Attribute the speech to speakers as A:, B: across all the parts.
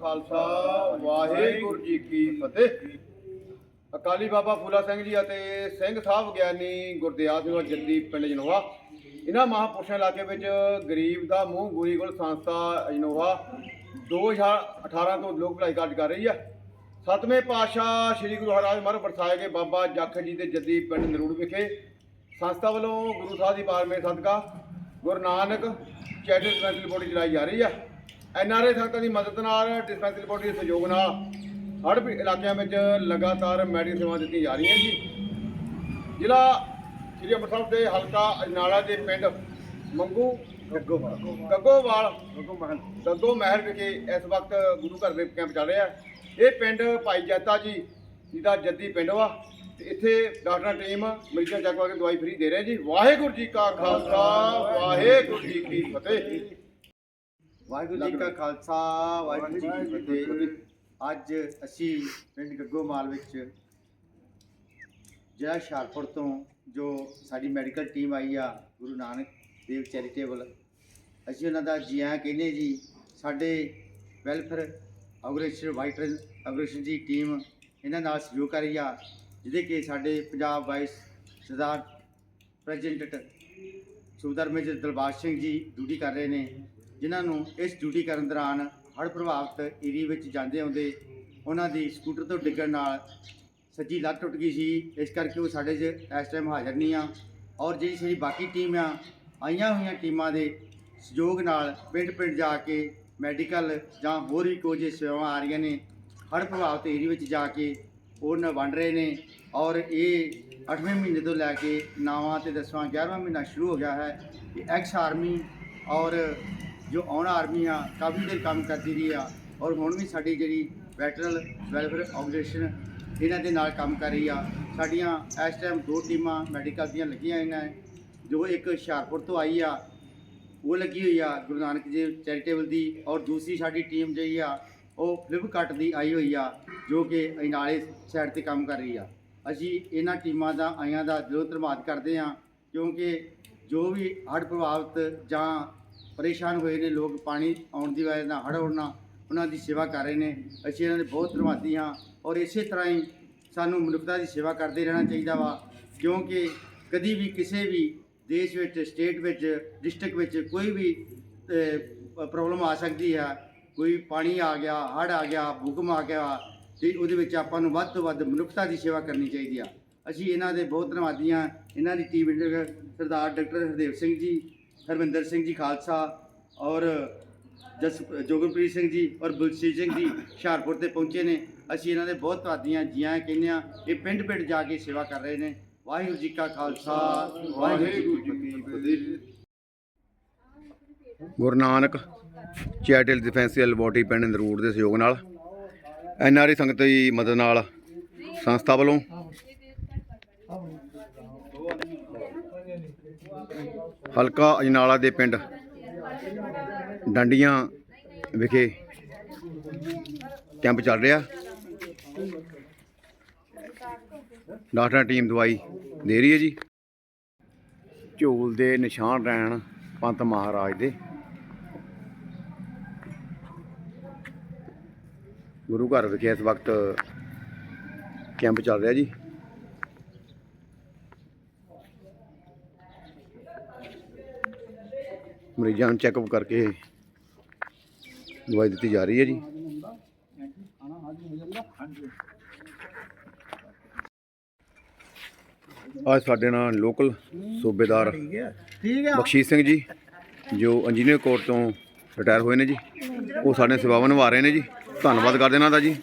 A: ਖਾਲਸਾ, ਵਾਹਿਗੁਰੂ ਜੀ ਕੀ ਫਤਿਹ। ਅਕਾਲੀ ਬਾਬਾ ਫੂਲਾ ਸਿੰਘ ਜੀ ਅਤੇ ਸਿੰਘ ਸਾਹਿਬ ਗਿਆਨੀ ਗੁਰਦਿਆਲ ਸਿੰਘ ਜੱਦੀ ਪਿੰਡ ਜਨੋਵਾ ਇਹਨਾਂ ਮਹਾਂਪੁਰਸ਼ਾਂ ਇਲਾਕੇ ਵਿੱਚ ਗਰੀਬ ਦਾ ਮੂੰਹ ਗੁਰੀ ਗੁਲ ਸੰਸਥਾ ਜਨੋਵਾ 2018 ਤੋਂ ਲੋਕ ਭਲਾਈ ਕਾਰਜ ਕਰ ਰਹੀ ਹੈ। ਸਤਵੇਂ ਪਾਤਸ਼ਾਹ ਸ੍ਰੀ ਗੁਰੂ ਹਰਿਰਾਜ ਮਹਾਰਾਜ ਵਰਸਾਏ ਗਏ ਬਾਬਾ ਜੱਖ ਜੀ ਦੇ ਜੱਦੀ ਪਿੰਡ ਨਰੂੜ ਵਿਖੇ। ਸੰਸਥਾ ਵੱਲੋਂ ਗੁਰੂ ਸਾਹਿਬ ਦੀ ਬਾਰਮੇ ਸਦਕਾ ਗੁਰੂ ਨਾਨਕ ਚੈਰਿਟੇਬਲ ਬੋਡੀ ਚਲਾਈ ਜਾ ਰਹੀ ਹੈ। ਐਨਆਰਏ ਸੰਗਤਾਂ ਦੀ ਮਦਦ ਨਾਲ ਡਿਸਪੈਂਸਰੀ ਬੋਡੀ ਦੇ ਸਹਿਯੋਗ ਨਾਲ ਹੜ੍ਹ ਇਲਾਕਿਆਂ ਵਿੱਚ ਲਗਾਤਾਰ ਮੈਡੀਕਲ ਸੇਵਾਵਾਂ ਦਿੱਤੀਆਂ ਜਾ ਰਹੀਆਂ ਜੀ। ਜ਼ਿਲ੍ਹਾ ਸ੍ਰੀ ਅੰਮ੍ਰਿਤਸਰ ਦੇ ਹਲਕਾ ਅਜਨਾਲਾ ਦੇ ਪਿੰਡ ਮੰਗੂ ਗੱਗੋਵਾਲ। ਗੱਗੋਵਾਲ ਗੱਗੋ ਮਹਿਲ ਵਿਖੇ ਇਸ ਵਕਤ ਗੁਰੂ ਘਰ ਦੇ ਕੈਂਪ ਚੱਲ ਰਿਹਾ। ਇਹ ਪਿੰਡ ਭਾਈ ਜੱਤਾ ਜੀ ਜਿਹਦਾ ਜੱਦੀ ਪਿੰਡ ਵਾ ਤੇ ਇੱਥੇ ਡਾਕਟਰਾਂ ਟੀਮ ਮਰੀਜ਼ਾਂ ਚੱਕ ਕੇ ਦਵਾਈ ਫ੍ਰੀ ਦੇ ਰਹੇ ਜੀ। ਵਾਹਿਗੁਰੂ ਜੀ ਕਾ ਖਾਲਸਾ ਵਾਹਿਗੁਰੂ ਜੀ ਕੀ ਫਤਿਹ।
B: ਵਾਹਿਗੁਰੂ ਜੀ ਕਾ ਖਾਲਸਾ ਵਾਹਿਗੁਰੂ ਜੀ ਕੀ ਫਤਿਹ। ਅੱਜ ਅਸੀਂ ਪਿੰਡ ਗੱਗੋਮਾਲ ਵਿੱਚ ਜਿਹੜਾ ਹੁਸ਼ਿਆਰਪੁਰ ਤੋਂ ਜੋ ਸਾਡੀ ਮੈਡੀਕਲ ਟੀਮ ਆਈ ਆ ਗੁਰੂ ਨਾਨਕ ਦੇਵ ਚੈਰੀਟੇਬਲ ਅਸੀਂ ਉਹਨਾਂ ਦਾ ਜੀ ਆਇਆਂ ਕਹਿੰਦੇ ਜੀ ਸਾਡੇ ਵੈਲਫੇਅਰ ਆਰਗੇਨਾਈਜੇਸ਼ਨ ਵਾਈਟ ਆਰਗੇਨਾਈਜੇਸ਼ਨ ਦੀ ਟੀਮ ਇਹਨਾਂ ਨਾਲ ਸਹਿਯੋਗ ਕਰ ਰਹੀ ਆ ਜਿਹਦੇ ਕਿ ਸਾਡੇ ਪੰਜਾਬ ਵਾਈਸ ਸਰਦਾਰ ਪ੍ਰੈਜ਼ੀਡੈਂਟ ਸੂਬੇਦਾਰ ਮੇਜਰ ਦਿਲਬਾਗ ਸਿੰਘ ਜੀ ਡਿਊਟੀ ਕਰ ਰਹੇ ਨੇ। ਜਿਨ੍ਹਾਂ ਨੂੰ ਇਸ ਡਿਊਟੀ ਕਰਨ ਦੌਰਾਨ ਹੜ੍ਹ ਪ੍ਰਭਾਵਿਤ ਏਰੀਏ ਵਿੱਚ ਜਾਂਦੇ ਆਉਂਦੇ ਉਹਨਾਂ ਦੀ ਸਕੂਟਰ ਤੋਂ ਡਿੱਗਣ ਨਾਲ ਸੱਜੀ ਲੱਤ ਟੁੱਟ ਗਈ ਸੀ। ਇਸ ਕਰਕੇ ਉਹ ਸਾਡੇ 'ਚ ਇਸ ਟਾਈਮ ਹਾਜ਼ਰ ਨਹੀਂ ਆ। ਔਰ ਜਿਹੜੀ ਸਾਡੀ ਬਾਕੀ ਟੀਮ ਆ, ਆਈਆਂ ਹੋਈਆਂ ਟੀਮਾਂ ਦੇ ਸਹਿਯੋਗ ਨਾਲ ਪਿੰਡ ਪਿੰਡ ਜਾ ਕੇ ਮੈਡੀਕਲ ਜਾਂ ਹੋਰ ਵੀ ਕੁਝ ਸੇਵਾਵਾਂ ਆ ਰਹੀਆਂ ਨੇ, ਹੜ੍ਹ ਪ੍ਰਭਾਵਿਤ ਏਰੀਏ ਵਿੱਚ ਜਾ ਕੇ ਉਹਨਾਂ ਵੰਡ ਰਹੇ ਨੇ। ਔਰ ਇਹ 8ਵੇਂ ਮਹੀਨੇ ਤੋਂ ਲੈ ਕੇ 9ਵਾਂ ਤੇ 10ਵਾਂ 11ਵਾਂ ਮਹੀਨਾ ਸ਼ੁਰੂ ਹੋ ਗਿਆ ਹੈ ਇਹ ਐਕਸ ਆਰਮੀ ਔਰ ਜੋ ਆਉਣ ਆਰਮੀ ਆ ਕਾਫੀ ਦੇਰ ਕੰਮ ਕਰਦੀ ਰਹੀ ਆ ਔਰ ਹੁਣ ਵੀ ਸਾਡੀ ਜਿਹੜੀ ਵੈਟਰਲ ਵੈਲਫੇਅਰ ਆਰਗੇਨਾਈਜੇਸ਼ਨ ਇਹਨਾਂ ਦੇ ਨਾਲ ਕੰਮ ਕਰ ਰਹੀ ਆ। ਸਾਡੀਆਂ ਇਸ ਟਾਈਮ ਦੋ ਟੀਮਾਂ ਮੈਡੀਕਲ ਦੀਆਂ ਲੱਗੀਆਂ ਹੋਈਆਂ ਨੇ, ਜੋ ਇੱਕ ਹੁਸ਼ਿਆਰਪੁਰ ਤੋਂ ਆਈ ਆ, ਉਹ ਲੱਗੀ ਹੋਈ ਆ ਗੁਰੂ ਨਾਨਕ ਦੇਵ ਚੈਰੀਟੇਬਲ ਦੀ ਔਰ ਦੂਸਰੀ ਸਾਡੀ ਟੀਮ ਜਿਹੜੀ ਆ, ਉਹ ਫਲਿੱਪਕਾਰਟ ਦੀ ਆਈ ਹੋਈ ਆ, ਜੋ ਕਿ ਅਜਨਾਲੇ ਸਾਈਡ ਤੇ ਕੰਮ ਕਰ ਰਹੀ ਆ। ਅਸੀਂ ਇਹਨਾਂ ਟੀਮਾਂ ਦਾ ਆਇਆਂ ਦਾ ਦਿਲੋਂ ਧੰਨਵਾਦ ਕਰਦੇ ਹਾਂ ਕਿਉਂਕਿ ਜੋ ਵੀ ਹੜ੍ਹ ਪ੍ਰਭਾਵਿਤ ਜਾਂ ਪਰੇਸ਼ਾਨ ਹੋਏ ਨੇ, ਲੋਕ ਪਾਣੀ ਆਉਣ ਦੀ ਵਜ੍ਹਾ ਨਾਲ ਹੜ੍ਹ ਆਉਣ ਨਾਲ ਉਹਨਾਂ ਦੀ ਸੇਵਾ ਕਰ ਰਹੇ ਨੇ। ਅਸੀਂ ਇਹਨਾਂ ਦੇ ਬਹੁਤ ਧੰਨਵਾਦੀ ਹਾਂ ਔਰ ਇਸੇ ਤਰ੍ਹਾਂ ਹੀ ਸਾਨੂੰ ਮਨੁੱਖਤਾ ਦੀ ਸੇਵਾ ਕਰਦੇ ਰਹਿਣਾ ਚਾਹੀਦਾ ਵਾ, ਕਿਉਂਕਿ ਕਦੀ ਵੀ ਕਿਸੇ ਵੀ ਦੇਸ਼ ਵਿੱਚ, ਸਟੇਟ ਵਿੱਚ, ਡਿਸਟ੍ਰਿਕਟ ਵਿੱਚ ਕੋਈ ਵੀ ਪ੍ਰੋਬਲਮ ਆ ਸਕਦੀ ਹੈ ਕੋਈ ਪਾਣੀ ਆ ਗਿਆ, ਹੜ੍ਹ ਆ ਗਿਆ, ਭੂਕੰਪ ਆ ਗਿਆ ਤੇ ਉਹਦੇ ਵਿੱਚ ਆਪਾਂ ਨੂੰ ਵੱਧ ਤੋਂ ਵੱਧ ਮਨੁੱਖਤਾ ਦੀ ਸੇਵਾ ਕਰਨੀ ਚਾਹੀਦੀ ਆ। ਅਸੀਂ ਇਹਨਾਂ ਦੇ ਬਹੁਤ ਧੰਨਵਾਦੀ ਹਾਂ। ਇਹਨਾਂ ਦੀ team leader Sardar doctor Hardev Singh ji Harvinder Singh ਜੀ ਖਾਲਸਾ ਔਰ ਜਸ ਜੋਗਨਪ੍ਰੀਤ ਸਿੰਘ ਜੀ ਔਰ ਬਲਸੀਰ ਸਿੰਘ ਜੀ ਹੁਸ਼ਿਆਰਪੁਰ ਤੇ ਪਹੁੰਚੇ ਨੇ। ਅਸੀਂ ਇਹਨਾਂ ਦੇ ਬਹੁਤ ਧੰਨਵਾਦੀ ਹਾਂ ਜੀ ਕਹਿੰਦੇ ਹਾਂ ਇਹ ਪਿੰਡ ਪਿੰਡ ਜਾ ਕੇ ਸੇਵਾ ਕਰ ਰਹੇ ਨੇ। ਵਾਹਿਗੁਰੂ ਜੀ ਕਾ ਖਾਲਸਾ, ਵਾਹਿਗੁਰੂ ਜੀ ਕੀ ਫਤਿਹ।
A: Guru Nanak charitable dispensary laboratory ਪਿੰਡ ਨਰੂੜ ਦੇ ਸਹਿਯੋਗ ਨਾਲ ਐਨਆਰਏ ਸੰਗਤ ਦੀ ਮਦਦ ਨਾਲ ਸੰਸਥਾ ਵੱਲੋਂ ਹਲਕਾ ਅਜਨਾਲਾ ਦੇ ਪਿੰਡ ਡੰਡੀਆਂ ਵਿਖੇ ਕੈਂਪ ਚੱਲ ਰਿਹਾ। ਡਾਕਟਰ ਟੀਮ ਦਵਾਈ ਦੇ ਰਹੀ ਹੈ ਜੀ। ਝੋਲ ਦੇ ਨਿਸ਼ਾਨ ਰਹਿਣ ਪੰਤ ਮਹਾਰਾਜ ਦੇ। ਗੁਰੂ ਘਰ ਵਿਖੇ ਇਸ ਵਕਤ ਕੈਂਪ ਚੱਲ ਰਿਹਾ ਜੀ। ਮਰੀਜ਼ਾਂ ਨੂੰ ਚੈੱਕਅਪ ਕਰਕੇ ਦਵਾਈ ਦਿੱਤੀ ਜਾ ਰਹੀ ਹੈ ਜੀ। ਅੱਜ ਸਾਡੇ ਨਾਲ ਲੋਕਲ ਸੂਬੇਦਾਰ ਬਖਸ਼ੀਸ਼ ਸਿੰਘ ਜੀ, ਜੋ ਇੰਜੀਨੀਅਰ ਕੋਰਟ ਤੋਂ ਰਿਟਾਇਰ ਹੋਏ ਨੇ ਜੀ। ਉਹ ਸਾਡੇ ਸੇਵਾਵਾਂ ਨਿਭਾ ਰਹੇ ਨੇ ਜੀ। ਧੰਨਵਾਦ ਕਰਦੇ ਇਹਨਾਂ ਦਾ ਜੀ।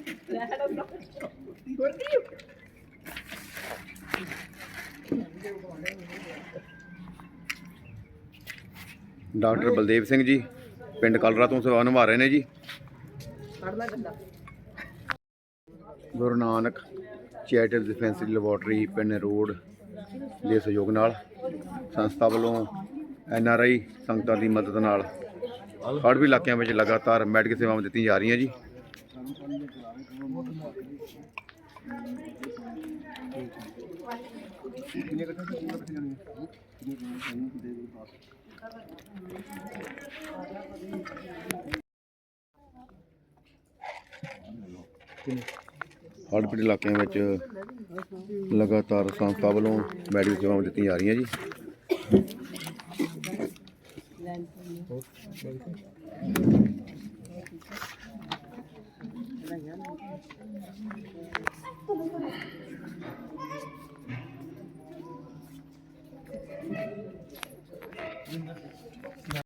A: ਡਾਕਟਰ ਬਲਦੇਵ ਸਿੰਘ ਜੀ, ਪਿੰਡ ਕਲਰਾ ਤੋਂ ਸੇਵਾ ਨਿਭਾ ਰਹੇ ਨੇ ਜੀ। Guru Nanak charitable dispensary laboratory, ਪਿੰਡ ਰੋਡ ਦੇ ਸਹਿਯੋਗ ਨਾਲ ਸੰਸਥਾ ਵੱਲੋਂ ਐਨ ਆਰ ਆਈ ਸੰਗਤਾਂ ਦੀ ਮਦਦ ਨਾਲ ਹੜ੍ਹ ਇਲਾਕਿਆਂ ਵਿੱਚ ਲਗਾਤਾਰ ਮੈਡੀਕਲ ਸੇਵਾਵਾਂ ਦਿੱਤੀਆਂ ਜਾ ਰਹੀਆਂ ਜੀ।
C: ਹੜ੍ਹ ਹੜਪੜ ਇਲਾਕਿਆਂ ਵਿੱਚ ਲਗਾਤਾਰ ਸੰਸਥਾ ਵੱਲੋਂ ਮੈਡੀਕਲ ਸੇਵਾਵਾਂ ਦਿੱਤੀਆਂ ਜਾ ਰਹੀਆਂ ਜੀ।